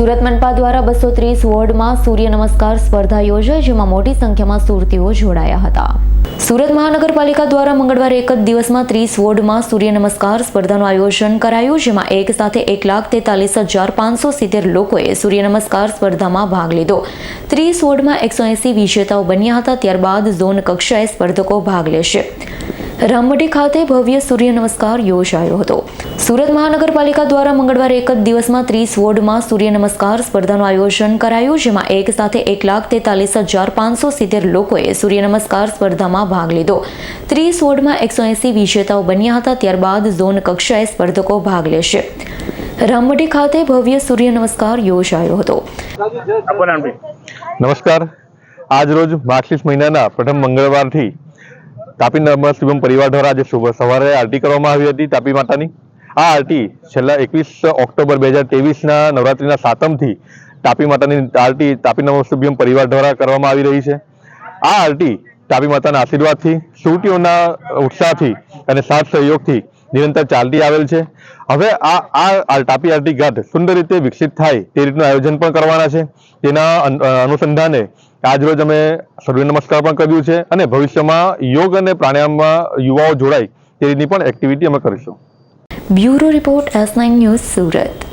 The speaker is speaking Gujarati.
સુરત મનપા દ્વારા બસો ત્રીસ વોર્ડમાં સૂર્ય નમસ્કાર સ્પર્ધા યોજાઈ, જેમાં મોટી સંખ્યામાં સુરતીઓ જોડાયા હતા. સુરત મહાનગરપાલિકા દ્વારા મંગળવારે એક જ દિવસમાં ત્રીસ વોર્ડમાં સૂર્ય નમસ્કાર સ્પર્ધાનું આયોજન કરાયું, જેમાં એક સાથે એક લાખ તેતાલીસ હજાર પાંચસો સિત્તેર લોકોએ સૂર્ય નમસ્કાર સ્પર્ધામાં ભાગ લીધો. ત્રીસ વોર્ડમાં એકસો એંસી વિજેતાઓ બન્યા હતા, ત્યારબાદ ઝોન કક્ષાએ સ્પર્ધકો ભાગ લેશે. રામમઢી ખાતે ભવ્ય સૂર્ય નમસ્કાર યોજાયો હતો. સુરત મહાનગરપાલિકા દ્વારા મંગળવારે એક જ દિવસમાં ત્રીસ વોર્ડમાં સૂર્ય નમસ્કાર સ્પર્ધાનું આયોજન કરાયું જેમાં એક સાથે એક લાખ તેતાલીસ હજાર પાંચસો સિત્તેર લોકોએ સૂર્ય નમસ્કાર સ્પર્ધામાં ભાગ લીધો. ત્રીસ વોર્ડમાં એકસો એંસી વિજેતાઓ બન્યા હતા ત્યારબાદ ઝોન કક્ષાએ સ્પર્ધકો ભાગ લેશે. રામવટી ખાતે ભવ્ય સૂર્ય નમસ્કાર યોજાયો હતો. નમસ્કાર. આજ રોજ માર્ચ મહિનાના પ્રથમ મંગળવારથી તાપી નર્મદ પરિવાર દ્વારા આજે સવારે આરતી કરવામાં આવી હતી તાપી માતાની. આ આરતી છેલ્લા એકવીસ ઓક્ટોબર બે હજાર ત્રેવીસના નવરાત્રિના સાતમથી તાપી માતાની આરતી તાપી શિવમ પરિવાર દ્વારા કરવામાં આવી રહી છે. આ આરતી તાપી માતાના આશીર્વાદથી સુરતીઓના ઉત્સાહથી અને સાથ સહયોગથી નિરંતર ચાલતી આવેલ છે. હવે આ આ તાપી આરતી ગાઢ સુંદર રીતે વિકસિત થાય તે રીતનું આયોજન પણ કરવાના છે. તેના અનુસંધાને આજ રોજ અમે સૂર્ય નમસ્કાર પણ કર્યું છે અને ભવિષ્યમાં યોગ અને પ્રાણાયામમાં યુવાઓ જોડાય તે રીતની પણ એક્ટિવિટી અમે કરીશું. Bureau report S nine news Surat.